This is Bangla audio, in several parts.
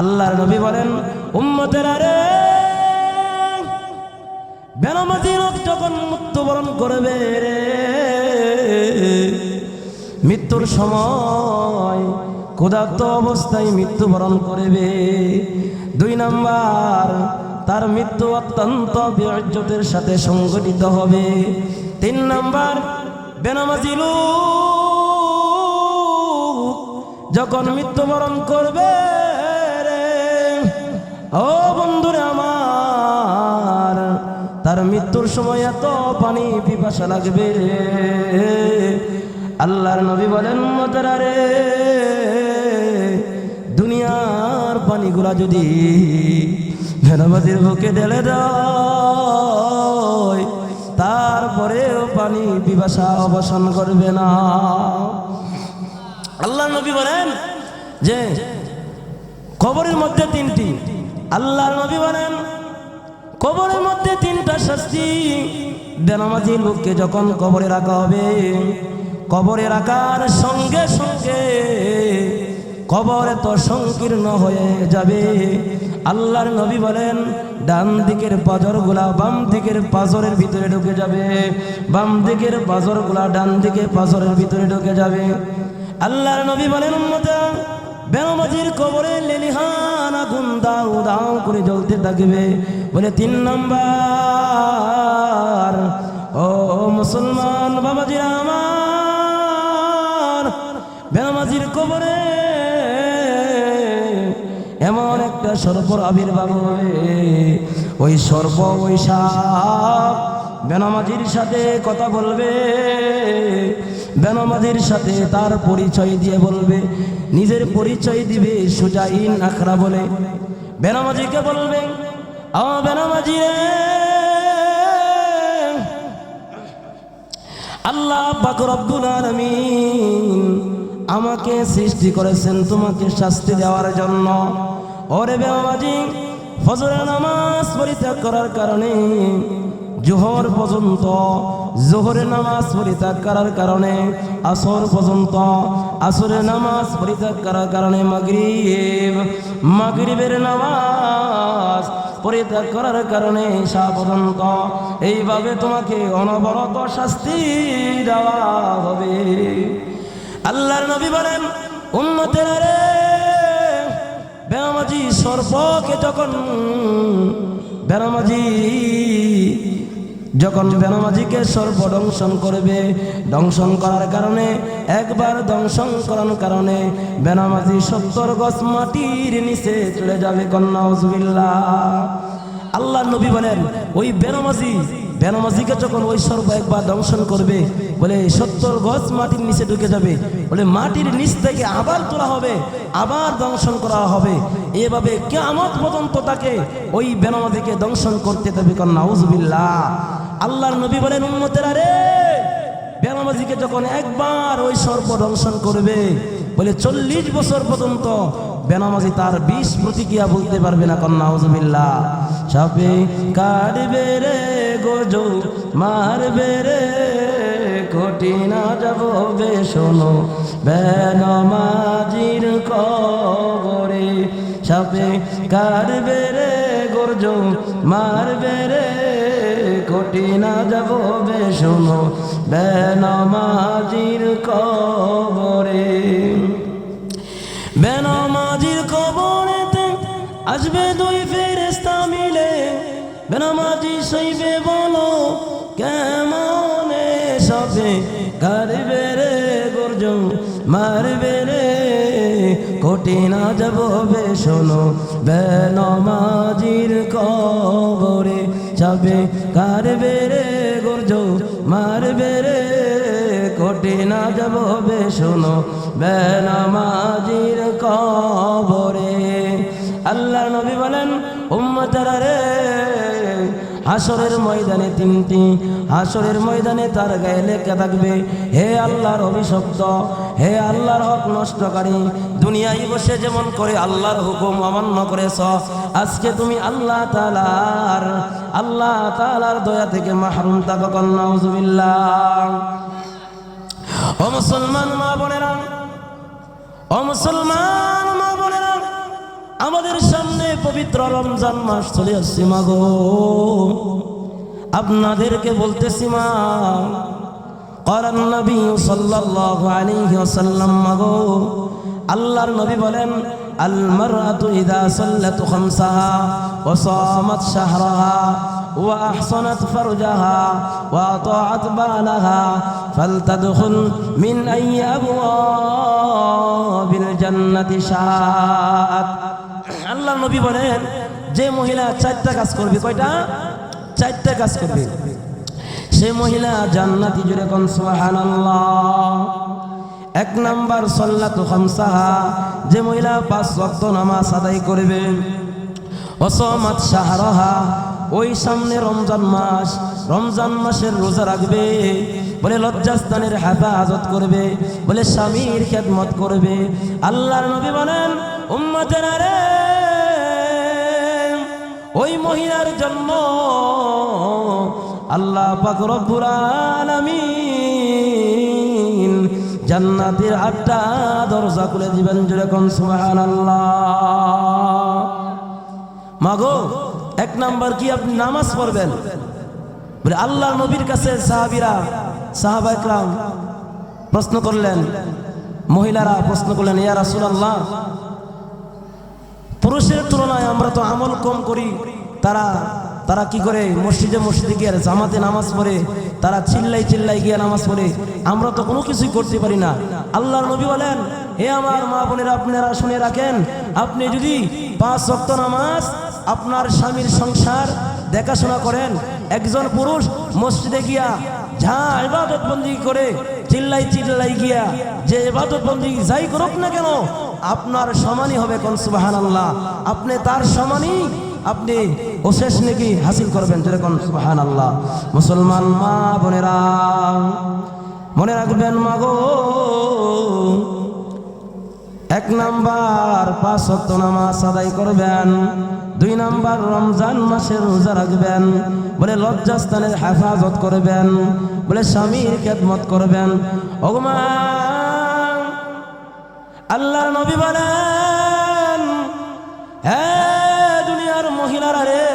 আল্লাহর নবী বলেন, উম্মতেরা রে, বেনামাজি লোক যখন মৃত্যুবরণ করবে রে, মৃত্যুর সময় ক্ষুধার্ত অবস্থায় মৃত্যুবরণ করবে। দুই নাম্বার, তার মৃত্যু অত্যন্ত বিয়জ্যতের সাথে সংগঠিত হবে। তিন নাম্বার, বেনামাজি লোক যখন মৃত্যুবরণ করবে ও বন্ধুরে আমার, তার মৃত্যুর সময় এত পানি পিপাসা লাগবে আল্লাহর নবী বলেন, মতারা রে, দুনিয়ার পানিগুলা যদি ভেনাবাজির বুকে ঢেলে দেয়, তারপরেও পানি পিপাসা অবসান করবে না। আল্লাহ নবী বলেন যে, কবরের মধ্যে তিনটি। আল্লাহর নবী বলেন, কবরের মধ্যে তিনটা শাস্তি। বেনামাজি লোককে যখন কবরে রাখা হবে, কবরে রাখার সঙ্গে সঙ্গে কবর এত সংকীর্ণ হয়ে যাবে। আল্লাহর নবী বলেন, ডান দিকের পাজরগুলা বাম দিকের পাজরের ভিতরে ঢুকে যাবে। বাম দিকের পাজরগুলা ডান দিকে পাজরের ভিতরে ঢুকে যাবে। আল্লাহর নবী বলেন, উম্মতা বেনামাজির কবরে লেলিহান আগুন দাও দাও করে জ্বলতে থাকবে। বলে, তিন নাম্বার, ও মুসলমান বাবাজিরা আমার, বেনামাজির কবরে এমন একটা সর্বর আবির্ভাব হবে। ওই সর্ব ওই সাপ বেনামাজির সাথে কথা বলবে। বেনামাজির সাথে তার পরিচয় দিয়ে বলবে, নিজের পরিচয় দিবে সুজাইন আখরা বলে। বেনামাজিকে বলবে আ বেনামাজি আল্লাহ পাক আমাকে সৃষ্টি করেছেন তোমাকে শাস্তি দেওয়ার জন্য। ওরে বেনামাজি, ফজরের নামাজ পরিত্যাগ করার কারণে জোহর পর্যন্ত জোহরের নামাজ পরিত্যাগ করার কারণে, আসর পর্যন্ত আসরের নামাজ পরিত্যাগ করার কারণে মাগরিব, মাগরিবের নামাজ পরিত্যাগ করার কারণে ঈশা পর্যন্ত, এইভাবে তোমাকে অনবরত শাস্তি দেওয়া হবে। আল্লাহর নবী বলেন উন্নতের রে বেনামাজি সর্পকে যখন, বেনামাজি যখন বেনামাজিকে সর্বদংশন করবে, দংশন করার কারণে, একবার দংশন করার কারণে বেনামাজি সত্তর গজ মাটির নিচে চলে যাবে কন্যা আল্লাহ নবী বলেন, ওই বেনামাজি বেনামাজিকে যখন ওই সর্ব একবার দংশন করবে, বলে সত্তর গজ মাটির নিচে ঢুকে যাবে, বলে মাটির নিচ থেকে আবার তোলা হবে, আবার দংশন করা হবে। এভাবে কেমন পর্যন্ত তাকে ওই বেনামাজিকে দংশন করতে দেবে কন্যা উজবিল্লা আল্লাহর নবী বলেন উন্মতেরা রে, বেনামাজিকে যখন একবার ওই সর্প দংশন করবে, বলে চল্লিশ বছর পর্যন্ত বেনামাজি তার বিষ প্রতিক্রিয়া বলতে পারবে না, কন্যা হজবিল্লা সাপে কাটবে রে গোজো, মারবে রে কঠিনা যাব বে শোনো। বেনামাজির কবরে সাপে কাটবে রে গোর্জ মারবে রে কঠিনা যাব বে শোনো। বেনামাজির কবরে কবরেতে আসবে দুই ফেরেস্তা মিলে, বেনামাজি সইবে বলো, কেমন সবে? গারবে রে গর্জ মারবে রে, কঠিনা যাব বে শোনো, বেনামাজির কবরে যাবে। কারবে রে গর্জ মারবে রে, কঠিনা যাব বে শোনো, বেনামাজির কবরে। আল্লাহ নবী বলেন, উম্মতারা রে ময়দানে তিনটি হাসরের ময়দানে তার গায়ে লেখা থাকবে। হে আল্লাহর অভিশপ্ত, হে আল্লাহর হক নষ্টকারী, দুনিয়ায় বসে যেমন করে আল্লাহর হুকুম অমান্য করেছ, আজকে তুমি আল্লাহ তালার আল্লাহ তালার দয়া থেকে মাহরুম তাকে কন্যা মুসলমান মা বোনেরা, ও মুসলমান মা বোনেরা আমাদের সামনে পবিত্র রমজান মাস চলে আসছি, মা গো। আপনাদেরকে বলতেছি, মা, করান নবী সাল্লাল্লাহু আলাইহি ওয়াসাল্লাম, মা গো। আল্লাহর নবী বলেন আল মারআতু ইদা সাল্লাত খামসাহা ওয়া সামাত শাহরাহা ওয়া আহসানাত ফারজাহা ওয়া আতাআত বালাহা ফালতাদখুল মিন আল্লাহর নবী বলেন, যে মহিলা চারটা কাজ করবে, কয়টা? চারটা কাজ করবে। সে মহিলা জান্নাতি জুড়ে কোন, সুবহানাল্লাহ। এক নাম্বার সল্লাতু খামসাহা, যে মহিলা পাঁচ ওয়াক্ত নামাজ আদায় করবে। অসমাত শাহরাহা, ওই সামনে রমজান মাস, রমজান মাসের রোজা রাখবে। বলে লজ্জাস্থানের হেফাজত করবে, বলে স্বামীর খেদমত করবে। আল্লাহর নবী বলেন, উম্মতের রে ওই মহিলার জন্য আল্লাহ পাক রব্বুল আলামিন জান্নাতের আটটা দরজা খুলে দিবেন যেরকম সুবহানাল্লাহ। মাগো, এক নাম্বার কি আপনি নামাজ পড়বেন? বলে আল্লাহ নবীর কাছে সাহাবিরা, সাহাবা একরাম প্রশ্ন করলেন, মহিলারা প্রশ্ন করলেন, ইয়া রাসূলুল্লাহ পুরুষের তুলনায় আমরা তো আমল কম করি। তারা তারা কি করে? মসজিদে মসজিদে গিয়ে জামাতে নামাজ পড়ে, তারা চিল্লাই চিল্লাই গিয়ে নামাজ পড়ে। আমরা তো কোনো কিছুই করতে পারি না। আল্লাহর নবী বলেন, হে আমার মা বোনেরা, আপনারা শুনে রাখেন, আপনি যদি পাঁচ ওয়াক্ত নামাজ আপনার স্বামীর সংসার দেখাশোনা করেন, একজন পুরুষ মসজিদে গিয়া যা ইবাদত বন্দি করে, চিল্লাই চিল্লাই গিয়া যে ইবাদত বন্দি যাই করুক না কেন আপনার সমানই হবে কোন সুবাহান আল্লাহ আপনি তার সমানই আপনি অশেষ নাকি হাসিল করবেন যেরকম সুবাহান আল্লাহ মুসলমান মা বোনেরা, মনে রাখবেন মাগো, এক নাম্বার পাঁচ সত্য নামাজ আদায় করবেন, দুই নাম্বার রমজান মাসের রোজা রাখবেন, বলে লজ্জাস্থানের হেফাজত করবেন, বলে স্বামীর খেদমত করবেন। ওগমা আল্লাহ নবী বলেন হ্যাঁ দুনিয়ার মহিলারা রে,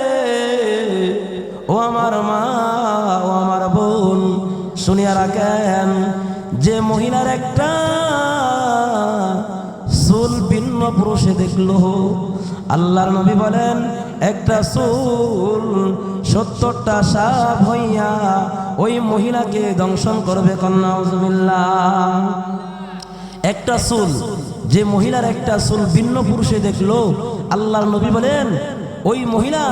ও আমার মা, ও আমার বোন, শুনিয়া রাখেন, যে মহিলার একটা চুল ভিন্ন পুরুষে দেখল, আল্লাহর নবী বলেন, একটা চুল সত্তরটা সাপ হইয়া ওই মহিলাকে দংশন করবে কন্যা একটা চুল। যে মহিলার একটা চুল ভিন্ন পুরুষে দেখল, আল্লাহর নবী বলেন, ওই মহিলা,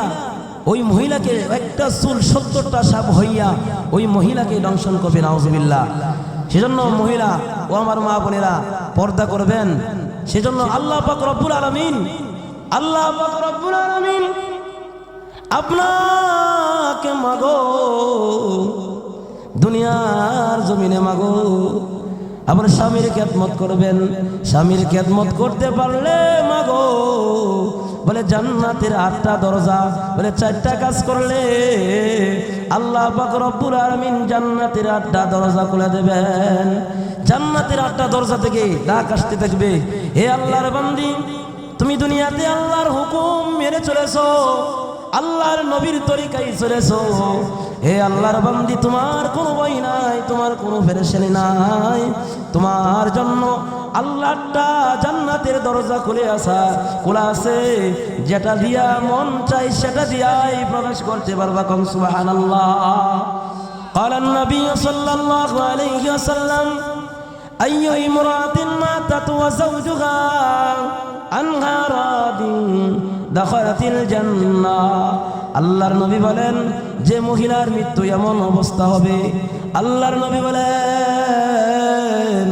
ওই মহিলাকে একটা চুল সত্তরটা সাপ হইয়া ওই মহিলাকে দংশন করবে, নাউজুবিল্লাহ। সেজন্য মহিলা, ও আমার মা বোনেরা, পর্দা করবেন। সেজন্য আল্লাহ পাক রব্বুল আলামিন, আল্লাহ পাক রব্বুল আলামিন আপনাকে মাগো, দুনিয়ার জমিনে মাগো আবার স্বামীর খেদমত করবেন। স্বামীর খেদমত করতে পারলে, মাগো, বলে জান্নাতের আটটা দরজা, বলে চারটা কাজ করলে আল্লাহ রব্বুল আলামিন জান্নাতের আটটা দরজা খুলে দেবেন। জান্নাতের আটটা দরজা থেকে ডাক আসতে থাকবে। হে আল্লাহর বান্দি, তুমি দুনিয়াতে আল্লাহর হুকুম মেরে চলেছো। আল্লাহর নবীর তরিকাই চলেছো হে আল্লাহর বান্দি তোমার কোনো বই নাই তোমার কোনো ফেরেশানি নাই তোমার জন্য আল্লাহটা জান্নাতের দরজা খুলে আসা খোলা আছে যেটা দিয়া মন চাই সেটা দিয়াই প্রবেশ করতে পারবা কম সুবহানাল্লাহ قال النبي صلى الله عليه وسلم أي امرأة ماتت وزوجها عنها راض দাখরাতিল জান্নাহ। আল্লাহর নবী বলেন যে মহিলার মৃত্যু এমন অবস্থা হবে। আল্লাহর নবী বলেন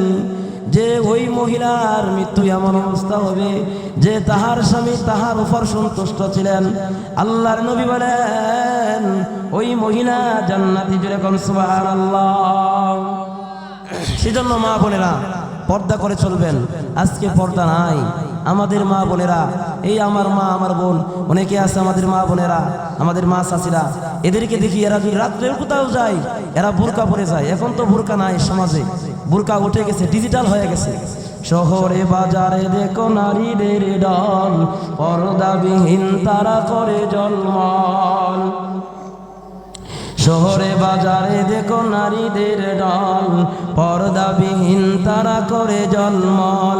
যে ওই মহিলার মৃত্যু এমন অবস্থা হবে যে তাহার স্বামী তাহার উপর সন্তুষ্ট ছিলেন। আল্লাহর নবী বলেন ওই মহিলা জান্নাতি জুড়ে কোন সুবাহান আল্লাহ। সেজন্য মা বোনেরা পর্দা করে চলবেন। আজকে পর্দা নাই। আমাদের মা বোনেরা, এই আমার মা, আমার বোন, অনেকে আছে আমাদের মা বোনেরা, আমাদের মা চাষিরা এদেরকে দেখি এরা যদি রাত্রেও কোথাও যায়, এরা বোরকা পরে যায়। এখন তো বোরকা নাই সমাজে। বোরকা উঠে গেছে ডিজিটাল হয়ে গেছে। শহরে বাজারে দেখো নারীদের দল, পর্দাবিহীন তারা করে জন্মল শহরে বাজারে দেখো নারীদের দল, পর্দাবিহীন তারা করে জন্মল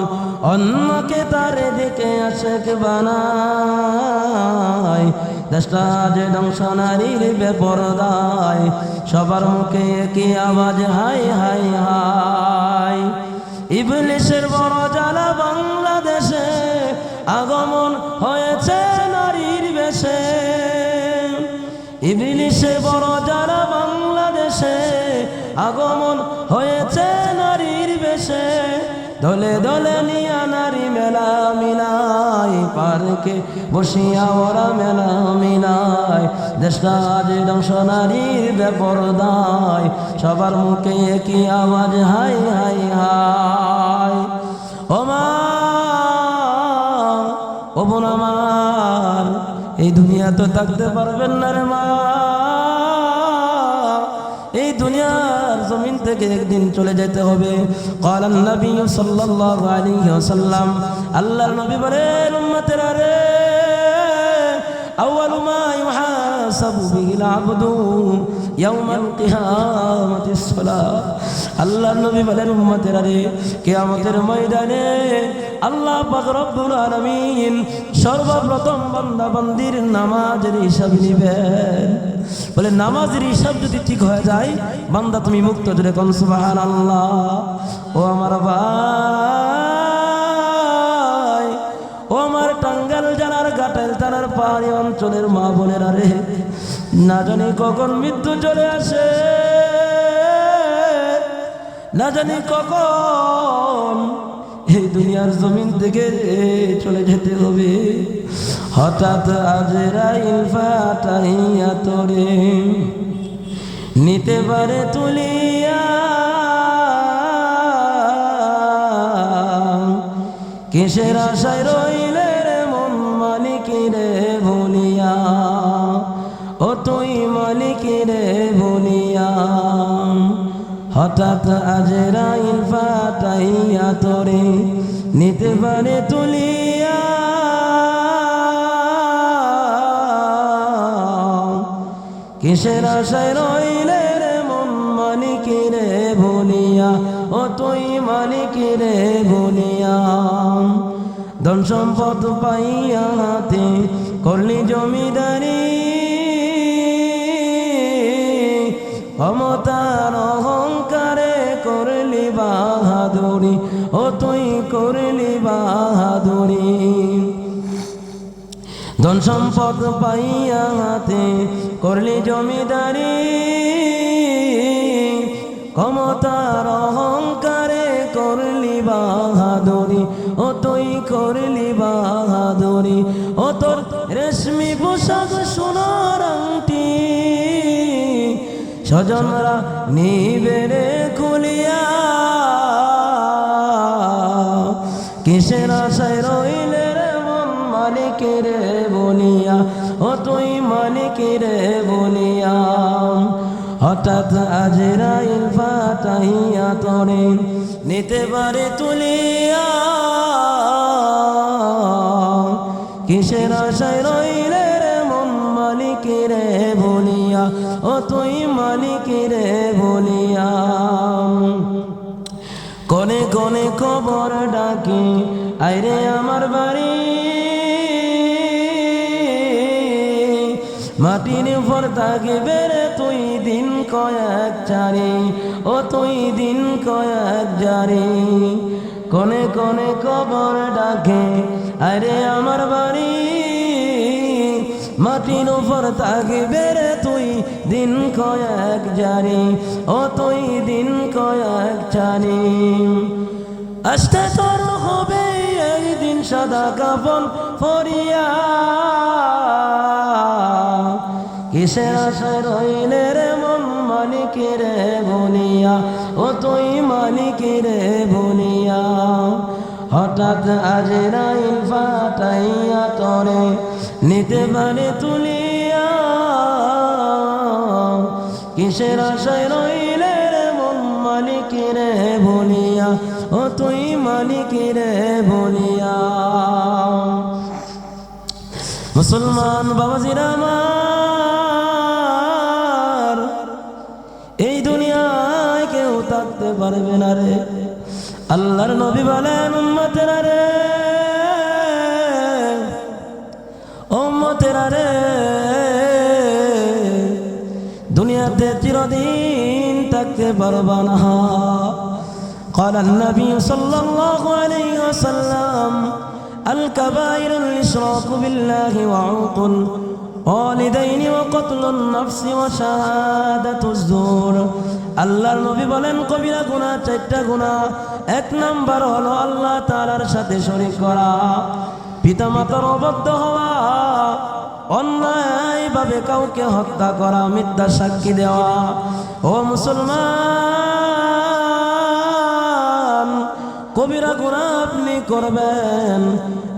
অন্যকে তারে দেখে আশেক বানায়। দেশটা যে ধ্বংস নারীর বেপরদায়, সবার মুখে কি আওয়াজ হাই হাই হাই ইবলিশের বড় জ্বালা বাংলাদেশে আগমন হয়েছে নারীর বেশে। ইবলিশে বড় যারা বাংলাদেশে আগমন হয়েছে নারীর বেশে। দলে দলে নিয়া নারী মেলা মিলাই, পার্কে বসিয়া ওরা মেলা মিলাই। দেশটা যে ধ্বংস নারীর বেপরদায়, সবার মুখে কি আওয়াজ, হাই হাই হাই। ও মা, ও বোন আমার, এই দুনিয়া তো থাকতে পারবেন না রে থেকে একদিন চলে যেতে হবে। কলান নবী নবী বলেন রে, আউয়ালু নবী বলেন, উম্মতেরা রে ময়দানে আল্লাহ রব্বুল আলামিন সর্বপ্রথম বান্দা বান্দির নামাজের হিসাব নিবেন বলে নামাজের হিসাব যদি ঠিক হয়ে যায়, বান্দা তুমি মুক্ত জুড়ে কোন সুবহানাল্লাহ। ও আমার ভাই, ও আমার টাঙ্গাল জেলার গাটাইল থানার পাহাড়ি অঞ্চলের মা বোনেরা রে, না জানি কখন মৃত্যু চলে আসে, না জানি কখন এই দুনিয়ার জমিন থেকে চলে যেতে হবে। হঠাৎ আজ রাইল ফাটাইয়া তোরে নিতে পারে তুলিয়া। কিসের আশায় রইলে রে মন মালিকি রে ভুলিয়া? ও তুই মালিকি রে ভুলিয়া। হঠাৎ আজ রাইল ফাটাইয়া তোরে নিতে পারে তুলিয়া। কিসের আশায় রইলে রে মন মালিকি রে ভুলিয়া? ও তুই মালিকি রে ভুলিয়া। ধন সম্পদ পাইয়া হাতে করলি জমিদারি। ক্ষমতার করলি বাহাদুরি, ও তুই করলি বাহাদুরি। ধন সম্পদ পাইয়া হাতে করলি জমিদারি। ক্ষমতার অহংকারে করলি বাহাদুরি, ও তুই করলি বাহাদুরি। ও তোর রেশমি পোশাক সোনার আংটি, স্বজনরা নিবেড়ে খুলিয়া কিসের আশায় রইলে রে মন মালিকে রে বলিয়া ও তুই মালিকে রে বলিয়া হঠাৎ আজ রাইল ফাটাইয়া তরে নিতে পারে তুলিয়া। কিসের আশায় রইলে রে মন মালিকে রে বলিয়া ও তুই মালিকে রে বলিয়া কনে খবর ডাকি, আইরে আমার বাড়ি। মাটির উপর তাকে বেড়ে তুই দিন কয়েক চারি, ও তুই দিন কয়েক জারি কনে কনে খবর ডাকে আরে আমার বাড়ি। মাটির উপর তাকে বেড়ে তুই দিন কয়েক জারি ও তুই দিন কয়েক চারি। আস্তে তোর হবে একদিন সাদা কাপন পরিয়া। কিসে আশায় রইলে রে মন মালিকে রে বলিয়া ও তুই মালিকে রে বলিয়া হঠাৎ আজ রাইল ফাটাইয়া তরে নিতে পারে তুলিয়া। কিসের আশায় রইলে রে মন মালিকে রে বলিয়া ও তুই মালিক রে বলিয়া। মুসলমান বাবাজিরা আমার, এই দুনিয়ায় কেউ থাকতে পারবে না রে। আল্লাহর নবী বলেন, উম্মতেরা রে। উম্মতেরা রে। দুনিয়াতে চিরদিন থাকতে পারবা না। قال النبي صلى الله عليه وسلم الكبائر الإشراك بالله وعوق والدين وقتل النفس وشهادة الزور আল্লাহর নবী বলেন কবিরা গুনাহ চারটা গুনাহ এক নাম্বার হলো আল্লাহ তাআলার সাথে শরীক করা পিতামাতার অবদ্ধ হওয়া অন্যায়ভাবে কাউকে হত্যা করা মিথ্যা সাক্ষী দেওয়া ও মুসলমান কবিরা গুণা আপনি করবেন।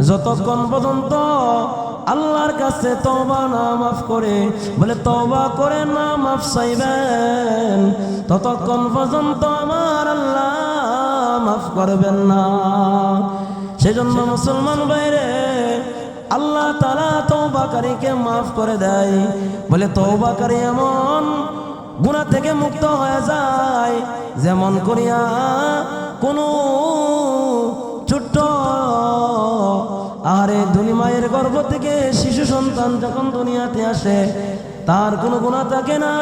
যতক্ষণ পর্যন্ত আল্লাহর কাছে তবা না মাফ করে, বলে তবা করে না মাফ চাইবেন, ততক্ষণ পর্যন্ত আমার আল্লাহ মাফ করবেন না। সেজন্য মুসলমান বাইরে আল্লাহ তালা তৌবাকারীকে মাফ করে দেয়। বলে তৌবাকারী এমন গুণা থেকে মুক্ত হয়ে যায়, যেমন করিয়া কোনো ছোট্ট আরে দুনি মায়ের গর্ভ থেকে শিশু সন্তান যখন দুনিয়াতে আসে, তার কোনো গুণা থাকে না।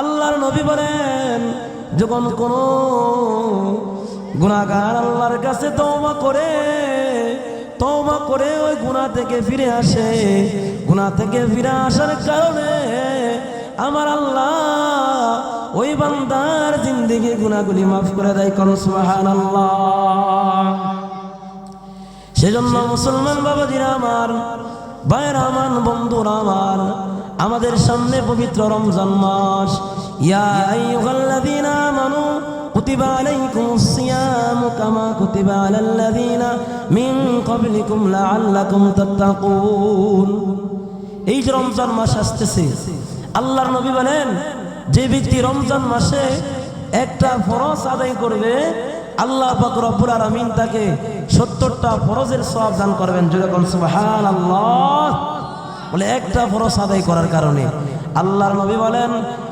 আল্লাহর নবী বলেন, যখন কোনো গুণাগার আল্লাহর কাছে তওবা করে তওবা করে ওই গুনাহ থেকে ফিরে আসে। গুনাহ থেকে ফিরে আসার কারণে আমার আল্লাহ ওই বান্দার জিন্দিগি গুনাহগুলি মাফ করে দেয়, কোন সুবহানাল্লাহ। সেজন্য মুসলমান বাবাজিরা আমার, ভাইয়ের আমার, বন্ধুরা আমার, আমাদের সামনে পবিত্র রমজান মাস। ইয়া আইয়ুহাল্লাযীনা আমানু কুতিবা আলাইকুমুস সিয়ামু কামা কুতিবা আলাল্লাযীনা মিন ক্বাবলিকুম লাআল্লাকুম তাত্তাকুন। এই যে রমজান মাস আসতেছে, আল্লাহর নবী বলেন যে ব্যক্তি রমজান মাসে একটা ফরজ আদায় করবে, আল্লাহ পাক রব্বুল তাকে সত্তরটা ফরজের সওয়াব দান করবেন। যেরকম বলে একটা ফরজ আদায় করার কারণে। আল্লাহর নবী বলেন,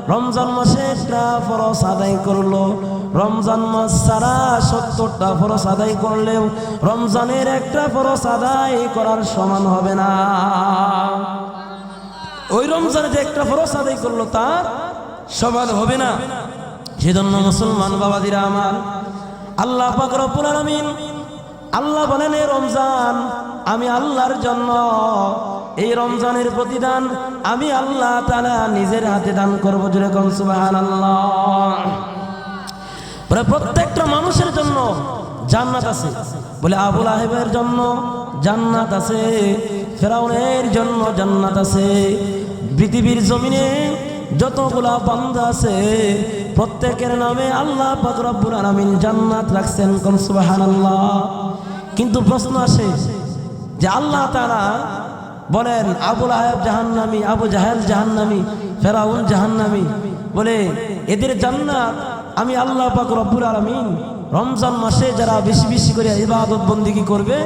রমজান মাসে একটা ফরজ আদায় করল। রমজান মাস ছাড়া সত্তরটা ফরজ আদায় করলেও রমজানের একটা ফরজ আদায় করার সমান হবে না। ওই রমজানে যে একটা ফরজ আদায় করল তার সমান হবে না। সেজন্য মুসলমান বাবাদিরা আমার, আল্লাহ পাক রব্বুল আল্লাহ বলেন রমজান, আমি আল্লাহর জন্য এই রমজানের প্রতিদান আমি আল্লাহ তাআলা নিজের হাতে দান করব যেরকম সুবহানাল্লাহ। বলে প্রত্যেকটা মানুষের জন্য জান্নাত আছে। বলে আবুল আহেবের জন্য জান্নাত আছে, ফেরাউনের জন্য জান্নাত আছে, পৃথিবীর জমিনে যতগুলা বান্দা আছে, প্রত্যেকের নামে আল্লাহ পাক রব্বুল আলামিন জান্নাত রাখছেন কোন সুবহানাল্লাহ। কিন্তু প্রশ্ন আসে যে আল্লাহ তারা বলেন আবুল আহেব জাহান্নামী, আবু জাহেল জাহান্নামী, ফেরাউন জাহান্নামী, বলে, এদের জান্নাত আমি আল্লাহ পাক রব্বুল আলামিন রমজান মাসে যারা বেশি বেশি করে ইবাদত বন্দিগি করবে,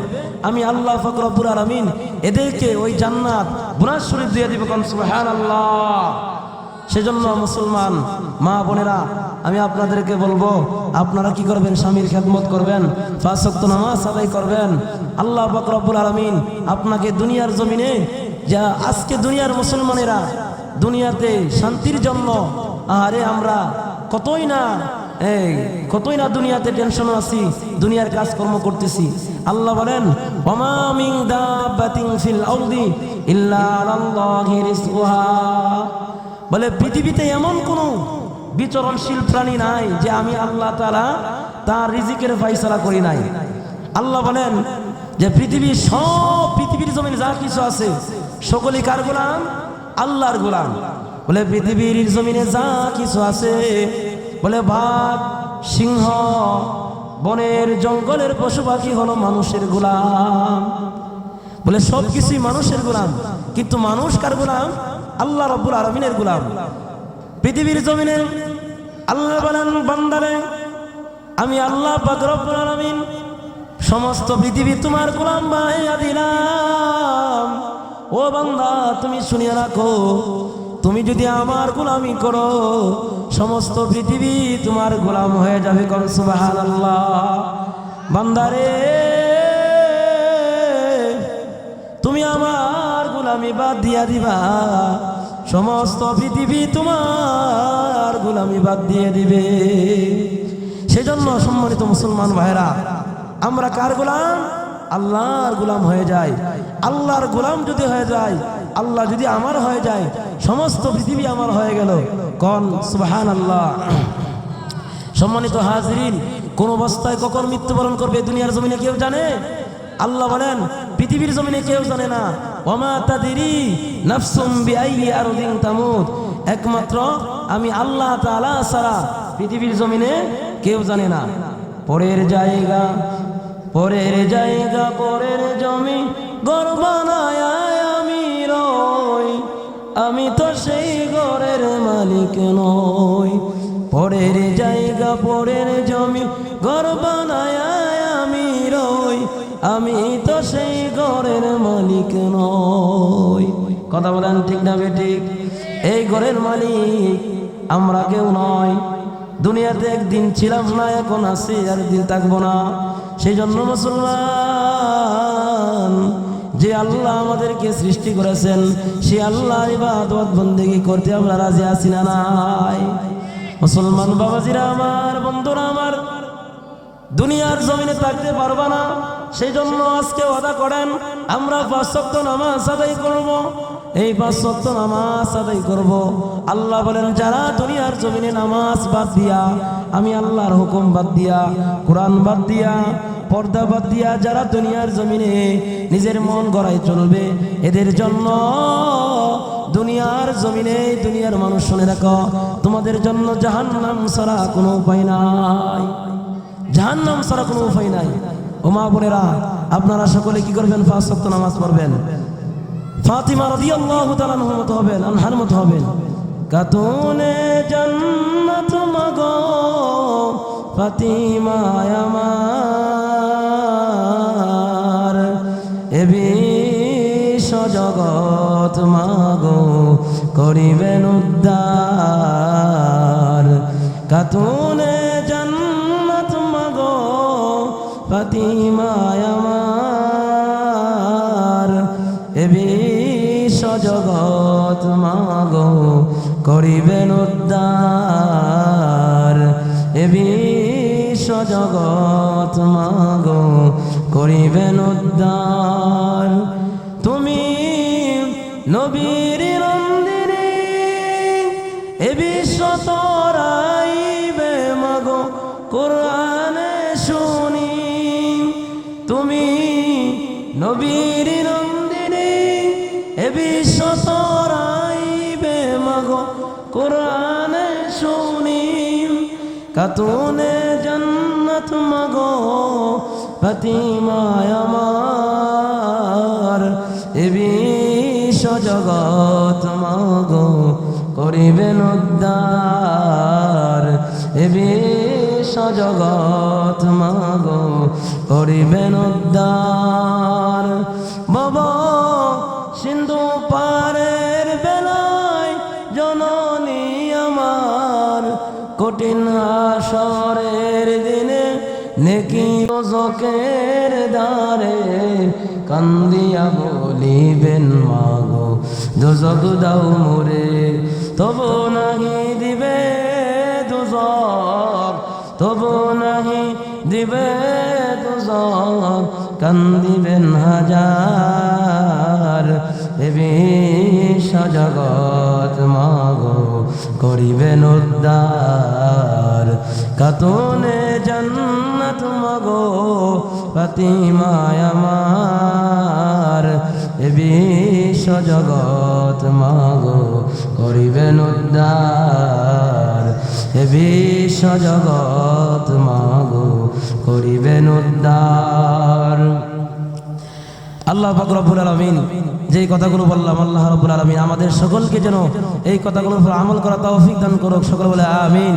আমি আল্লাহ পাক রব্বুল আলামিন এদেরকে ওই জান্নাত বুনাস শরীফ দিয়ে দিব কোন সুবহানাল্লাহ। সেজন্য মুসলমান, মা বোনেরা, আমি আপনাদেরকে বলব, আপনারা কি করবেন? স্বামীর খেদমত করবেন ফাঁসক্ত নামাজ আদায় করবেন। আল্লাহ পাক রব্বুল আলামিন আপনাকে দুনিয়ার জমিনে, যা আজকে দুনিয়ার মুসলমানেরা দুনিয়াতে শান্তির জন্য আরে আমরা কতই না, এই, কতই না দুনিয়াতে টেনশন আছি, দুনিয়ার কাজকর্ম করতেছি। আল্লাহ বলেন ইল্লা আলাল্লাহি বলে, পৃথিবীতে এমন কোনো বিচরণশীল প্রাণী নাই যে আমি আল্লাহ তাআলা তার রিজিকের ফাইসালা করি নাই। আল্লাহ বলেন যে পৃথিবীর সব পৃথিবীর জমিনে যা কিছু আছে, সকলেই কার গোলাম? আল্লাহর গোলাম। বলে, পৃথিবীর জমিনে যা কিছু আছে, বলে, বাঘ, সিংহ, বনের জঙ্গলের পশু পাখি হলো মানুষের গোলাম। বলে সব কিছুই মানুষের গোলাম, কিন্তু মানুষ কার গোলাম? আল্লাহ রব্বুল আলমিনের গুলাম। পৃথিবীর জমিনে আল্লাহ বলেন, বান্দারে, আমি আল্লাহ রব্বুল আলামিন, সমস্ত পৃথিবী তোমার গোলাম বানাইয়া দিলাম। ও বান্দা, তুমি শুনিয়ে রাখো, তুমি যদি আমার গোলামি করো, সমস্ত পৃথিবী তোমার গোলাম হয়ে যাবে কোন সুবহানাল্লাহ। বান্দারে, তুমি আমার গোলামি বাদ দিয়া দিবা। সমস্ত পৃথিবী তোমার গোলামি বাদ দিয়ে দিবে। সেজন্য সম্মানিত মুসলমান ভাইরা আমরা কার গোলাম? আল্লাহর গোলাম হয়ে যায় আল্লাহর গোলাম যদি হয়ে যায়, আল্লাহ যদি আমার হয়ে যায়, সমস্ত পৃথিবী আমার হয়ে গেল। কন সুবহান আল্লাহ সম্মানিত হাজরিন, কোন অবস্থায় কখন মৃত্যুবরণ করবে দুনিয়ার জমিনে কেউ জানে? আল্লাহ বলেন, পৃথিবীর জমিনে কেউ জানে না। একমাত্র আমি আল্লাহ ছাড়া পৃথিবীর জমিনে কেউ জানে না। পরের জায়গা পরের জায়গা, পরের জমি গর্বানায় আমি আমি তো সেই ঘরের মালিক নই। পরের জায়গা, পরের মালিক নই। কথা বলেন ঠিক না বেঠিক? এই ঘরের মালিক আমরা কেউ নয় দুনিয়াতে একদিন ছিলাম না, এখন আছি আর দিন থাকব না। সেই জন্য মুসলমান, যে আল্লাহ আমাদেরকে সৃষ্টি করেছেন, সে আল্লাহ ইবাদত বন্দেগি করতে আমরা রাজি আছি না নাই। মুসলমান বাবাজিরা আমার, বন্ধুরা আমার, দুনিয়ার জমিনে থাকতে পারবা না। সেই জন্য আজকে ওয়াদা করেন, আমরা পাঁচ সপ্তাহ নামাজ আদায় করব। এই পাঁচ সপ্তাহ নামাজ আদায় করব। আল্লাহ বলেন, যারা দুনিয়ার জমিনে নামাজ বাদ দিয়া, আমি আল্লাহর হুকুম বাদ দিয়া, কোরআন বাদ দিয়া, পর্দা বাদ দিয়া যারা দুনিয়ার জমিনে নিজের মন গড়াই চলবে, এদের জন্য দুনিয়ার জমিনে দুনিয়ার মানুষ শুনে রাখো তোমাদের জন্য জাহান্নাম ছাড়া কোনো উপায় নাই। জাহান্নাম ছাড়া কোনো উপায় নাই। ও মা বোনেরা, আপনারা সকলে কি করবেন? পাঁচ সপ্তাহ নামাজ পড়বেন। ফাতিমা রাদিয়াল্লাহু তাআলা মতো হবেন, আনহার মতো হবেন। কাতুনে জান্নাত মাগো ফাতিমা আমার। এ বিশ্ব জগৎ মাগো, করিবেন উদ্ধার। কাতুনে বিশ্ব জগৎ মাগো করিবেন উদ্ধার। এবি জগৎ মাগো করিবেন উদ্ধার। কোরআনে শুনি, কাতুনে জন্নত মাগো, ফাতিমায় আমার, এ বিশ্ব মাগো করিবেন উদ্ধার এ বিশ্ব জগৎ মাগো করিবেন উদ্ধার বাবা, সিন্ধু আসরের দিনে নেকি জকের দ্বারে কান্দিয়া বলিবেন, মাগো দুজক দাও মোরে, তবু নাহি দিবে দুজক তবু নাহি দিবে দুজক কান্দিবেন হাজার এ বিশ্ব জগৎ মাগো, করিবেন উদ্ধার। কাতুনে জন্নত মগো ফাতিমায় আমার। এ বিশ্ব জগৎ মাগো করিবেন উদ্ধার এ বিশ্ব জগৎ মাগো করিবেন উদ্ধার আল্লাহ পাক রব্বুল আলামিন যেই কথাগুলো বললাম, আল্লাহ রব্বুল আলামিন আমাদের সকলকে যেন এই কথাগুলোর উপর আমল করা তৌফিক দান করুক। সকল বলে, আমিন।